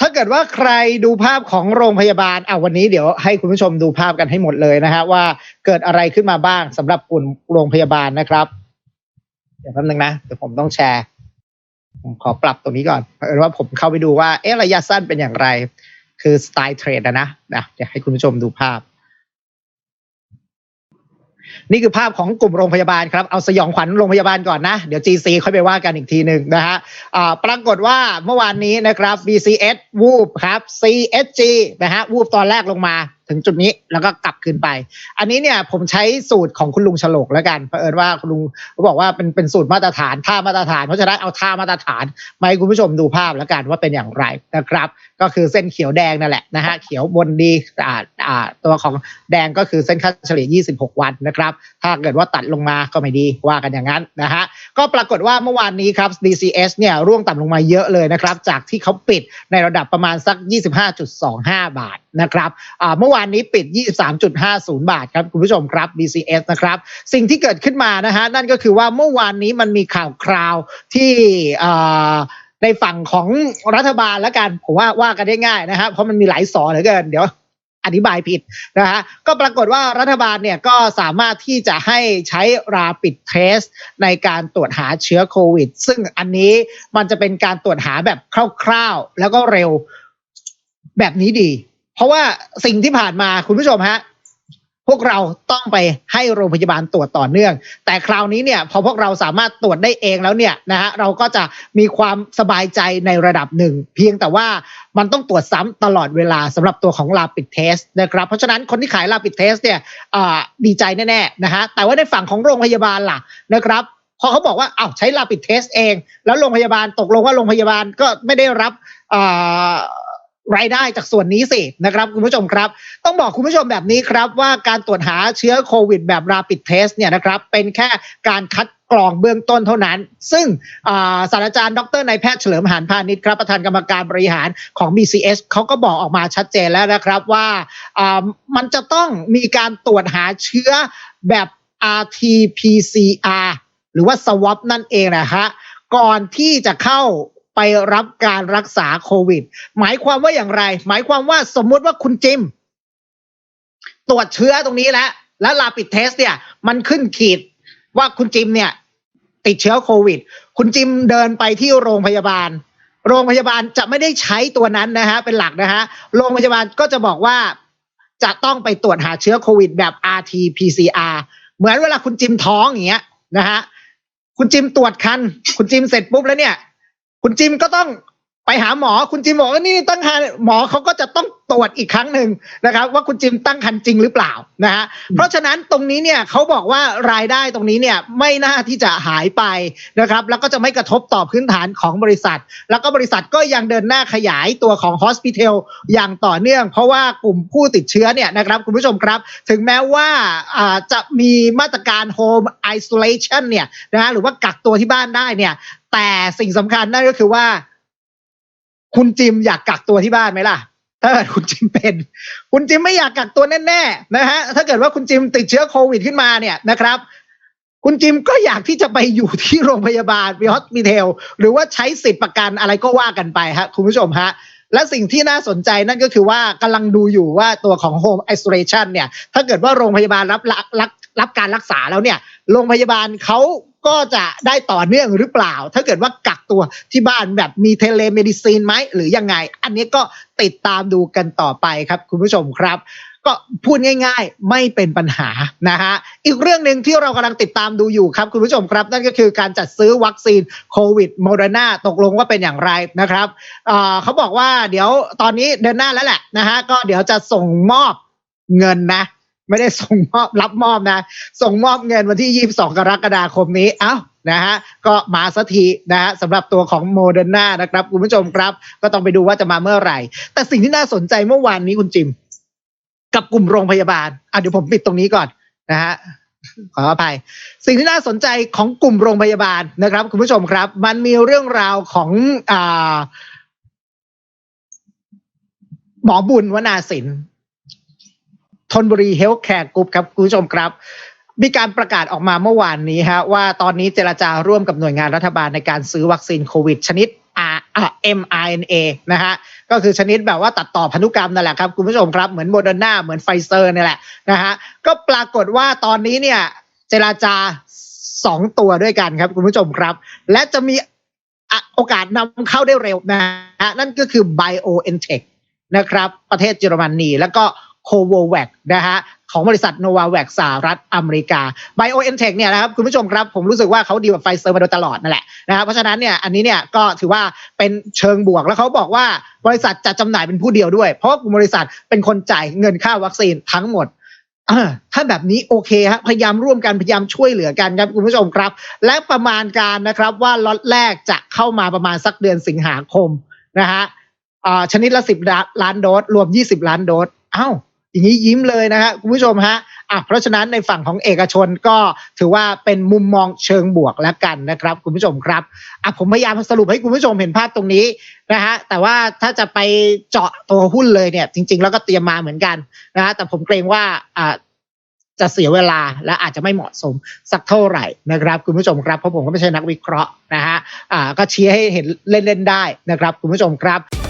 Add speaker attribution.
Speaker 1: ถ้าเกิดว่าใครดูภาพของโรงพยาบาลอะวันนี้เดี๋ยวให้คุณผู้ชมดูภาพกันให้หมดเลยนะฮะว่าเกิดอะไรขึ้นมาบ้างสำหรับกลุ่มโรงพยาบาลนะครับ เดี๋ยวแป๊บนึงนะเดี๋ยวผมต้องแชร์ ผมขอปรับตรงนี้ก่อนเพราะว่าผมเข้าไปดูว่าเอ๊ะระยะสั้นเป็นอย่างไร คือสไตล์เทรดนะนะนะเดี๋ยวให้คุณผู้ชมดูภาพ นี่คือภาพของกลุ่มโรงพยาบาลครับ เอาสยองขวัญโรงพยาบาลก่อนนะ เดี๋ยว GC ค่อยไปว่ากันอีกทีหนึ่งนะฮะปรากฏว่าเมื่อวานนี้นะครับ BCS วูบครับ CSG นะฮะวูบตอนแรกลงมาถึงจุดนี้แล้วก็กลับคืนไป อันนี้เนี่ยผมใช้สูตรของคุณลุงฉลกแล้วกันเผอิญว่าคุณลุงเขาบอกว่าเป็นเป็นสูตรมาตรฐานท่ามาตรฐาน เพราะฉะนั้นเอาท่ามาตรฐานมาให้คุณผู้ชมดูภาพแล้วกันว่าเป็นอย่างไรนะครับ ก็คือเส้นเขียวแดงนั่นแหละนะฮะเขียวบนดีอ่าอ่าตัวของแดงก็คือเส้นค่าเฉลี่ย 26 วันนะครับ ถ้าเกิดว่าตัดลงมาก็ไม่ดีว่ากันอย่างนั้นนะฮะก็ปรากฏว่าเมื่อวานนี้ครับ DCS เนี่ยร่วงต่ำลงมาเยอะเลยนะครับจากที่เขาปิดในระดับประมาณสัก 25.25 บาท นะครับเมื่อวานนี้ปิด 23.50 บาทครับคุณผู้ชมครับ DCS นะครับ สิ่งที่เกิดขึ้นมานะฮะนั่นก็คือว่าเมื่อวานนี้มันมีข่าวคราวที่ในฝั่งของรัฐบาลแล้วกันผมว่าว่ากันได้ง่ายนะฮะเพราะมันมีหลายสอเหลือเกินเดี๋ยวอธิบายผิดนะฮะก็ปรากฏว่ารัฐบาลเนี่ยก็สามารถที่จะให้ใช้ rapid test ในการตรวจหาเชื้อโควิด ซึ่งอันนี้มันจะเป็นการตรวจหาแบบคร่าวๆ แล้วก็เร็วแบบนี้ดี เพราะว่าสิ่งที่ผ่านมาคุณผู้ชมฮะพวกเราต้องไปให้โรงพยาบาลตรวจต่อเนื่อง แต่คราวนี้เนี่ยพอพวกเราสามารถตรวจได้เองแล้วเนี่ยนะฮะเราก็จะมีความสบายใจในระดับหนึ่ง เพียงแต่ว่ามันต้องตรวจซ้ำตลอดเวลาสำหรับตัวของ rapid test นะครับ เพราะฉะนั้นคนที่ขาย rapid test เนี่ยดีใจแน่ๆนะฮะแต่ว่าในฝั่งของโรงพยาบาลล่ะนะครับพอเขาบอกว่าเอ้าใช้ rapid test เอง แล้วโรงพยาบาลตกลงว่าโรงพยาบาลก็ไม่ได้รับ รายได้จากส่วนนี้สินะครับคุณผู้ชมครับ ต้องบอกคุณผู้ชมแบบนี้ครับว่าการตรวจหาเชื้อโควิดแบบ rapid test เนี่ยนะครับเป็นแค่การคัดกรองเบื้องต้นเท่านั้น ซึ่งศาสตราจารย์ดรนายแพทย์เฉลิมหานพาณิชย์ครับประธานกรรมการบริหารของ BCS เขาก็บอกออกมาชัดเจนแล้วนะครับว่าอ่ามันจะต้องมีการตรวจหาเชื้อแบบ RT-PCR หรือว่า swab นั่นเองนะฮะก่อนที่จะเข้า ไปรับการรักษาโควิด หมายความว่าอย่างไร หมายความว่าสมมุติว่าคุณจิม ตรวจเชื้อตรงนี้แล้วแล้วลาปิดเทสเนี่ย มันขึ้นขีดว่าคุณจิมเนี่ย ติดเชื้อโควิด คุณจิมเดินไปที่โรงพยาบาล โรงพยาบาลจะไม่ได้ใช้ตัวนั้นนะฮะ เป็นหลักนะฮะ โรงพยาบาลก็จะบอกว่าจะต้องไปตรวจหาเชื้อโควิดแบบ RT-PCR เหมือนเวลาคุณจิมท้องอย่างเงี้ยนะฮะ คุณจิมตรวจคัน คุณจิมเสร็จปุ๊บแล้วเนี่ย คุณจิมก็ต้อง ไปหาหมอคุณจิมบอกว่านี่ตั้งครรภ์หมอเขาก็จะต้องตรวจอีกครั้งหนึ่งนะครับ ว่าคุณจิมตั้งครรภ์จริงหรือเปล่านะฮะเพราะฉะนั้นตรงนี้เนี่ยเขาบอกว่ารายได้ตรงนี้เนี่ยไม่น่าที่จะหายไปนะครับแล้วก็จะไม่กระทบต่อพื้นฐานของบริษัท แล้วก็บริษัทก็ยังเดินหน้าขยายตัวของ Hospital อย่างต่อเนื่อง เพราะว่ากลุ่มผู้ติดเชื้อเนี่ยนะครับคุณผู้ชมครับ ถึงแม้ว่าอ่าจะมีมาตรการ Home Isolation เนี่ยนะฮะหรือว่ากักตัวที่บ้านได้เนี่ยแต่สิ่งสำคัญนั่นก็คือว่า คุณจิมอยากกักตัวที่บ้านไหมล่ะ ถ้าเกิดคุณจิมเป็น คุณจิมไม่อยากกักตัวแน่ๆนะฮะถ้าเกิดว่าคุณจิมติดเชื้อโควิดขึ้นมาเนี่ยนะครับ คุณจิมก็อยากที่จะไปอยู่ที่โรงพยาบาลไปฮอสพิทลหรือว่าใช้สิทธิประกันอะไรก็ว่ากันไปฮะคุณผู้ชมฮะและสิ่งที่น่าสนใจนั่นก็คือว่ากำลังดูอยู่ว่าตัวของ Home Isolation เนี่ย ถ้าเกิดว่าโรงพยาบาลรับรับรับรับการรักษาแล้วเนี่ย โรงพยาบาลเขา ก็จะได้ต่อเนื่องหรือเปล่า ถ้าเกิดว่ากักตัวที่บ้านแบบมีเทเลเมดิซีนไหมหรือยังไง อันนี้ก็ติดตามดูกันต่อไปครับ คุณผู้ชมครับ ก็พูดง่าย ๆ ไม่เป็นปัญหานะฮะอีกเรื่องหนึ่งที่เรากำลังติดตามดูอยู่ครับ คุณผู้ชมครับ นั่นก็คือการจัดซื้อวัคซีนโควิดโมเดอร์นาตกลงว่าเป็นอย่างไรนะครับอ่าเขาบอกว่าเดี๋ยวตอนนี้เดินหน้าแล้วแหละนะฮะก็เดี๋ยวจะส่งมอบเงินนะ ไม่ได้ส่งมอบรับมอบนะ ส่งมอบเงินวันที่ 22 กรกฎาคมนี้ เอ้านะฮะก็มาสักทีนะฮะสำหรับตัวของโมเดอร์นานะครับคุณผู้ชมครับ ก็ต้องไปดูว่าจะมาเมื่อไหร่ แต่สิ่งที่น่าสนใจเมื่อวานนี้คุณจิม กับกลุ่มโรงพยาบาลอะเดี๋ยวผมปิดตรงนี้ก่อนนะฮะขออภัย สิ่งที่น่าสนใจของกลุ่มโรงพยาบาลนะครับ คุณผู้ชมครับ มันมีเรื่องราวของอ่าหมอบุญวนาสิน ธนบุรีเฮลท์แคร์กรุ๊ปครับคุณผู้ชมครับมีการประกาศออกมาเมื่อวานนี้ฮะว่าตอนนี้เจรจาร่วมกับหน่วยงานรัฐบาลในการซื้อวัคซีนโควิด ชนิด R mRNA นะฮะก็คือชนิดแบบว่าตัดต่อพันธุกรรมนั่นแหละครับคุณผู้ชมครับเหมือนโมเดอร์นาเหมือนไฟเซอร์นี่แหละนะฮะก็ปรากฏว่าตอนนี้เนี่ยเจราจาสองตัวด้วยกันครับคุณผู้ชมครับ และจะมีโอกาสนำเข้าได้เร็วนะฮะนั่นก็คือ BioNTech นะครับ ประเทศเยอรมนีแล้วก็ c o v o v a c นะฮะของบริษัท Novavax สหรัฐอเมริกา BioNTech เนี่ยนะครับคุณผู้ชมครับ ผมรู้สึกว่าเขาดีกว่าไฟเซอร์มาโดยตลอดนั่นแหละนะครับเพราะฉะนั้นเนี่ยอันนี้เนี่ยก็ถือว่าเป็นเชิงบวกแล้วเขาบอกว่าบริษัทจะจำหน่ายเป็นผู้เดียวด้วย เพราะกลุ่มบริษัทเป็นคนจ่ายเงินค่าวัคซีนทั้งหมดถ้าแบบนี้โอเคฮะพยายามร่วมกันพยายามช่วยเหลือกันครับคุณผู้ชมครับ และประมาณการนะครับว่าล็อตแรกจะเข้ามาประมาณสักเดือนสิงหาคมนะฮะอ่าชนิดละสิบล้านโดสรวม20ล้านโดสเอ้า อย่างนี้ยิ้มเลยนะฮะคุณผู้ชมฮะอะเพราะฉะนั้นในฝั่งของเอกชนก็ถือว่าเป็นมุมมองเชิงบวกแล้วกันนะครับ คุณผู้ชมครับอะผมพยายามสรุปให้คุณผู้ชมเห็นภาพตรงนี้นะฮะแต่ว่าถ้าจะไปเจาะตัวหุ้นเลยเนี่ย จริง ๆ แล้วก็เตรียมมาเหมือนกันนะฮะแต่ผมเกรงว่าอ่าจะเสียเวลาและอาจจะไม่เหมาะสมสักเท่าไหร่นะครับ คุณผู้ชมครับเพราะผมก็ไม่ใช่นักวิเคราะห์นะฮะอ่าก็ชี้ให้เห็นเล่นๆได้นะครับ คุณผู้ชมครับ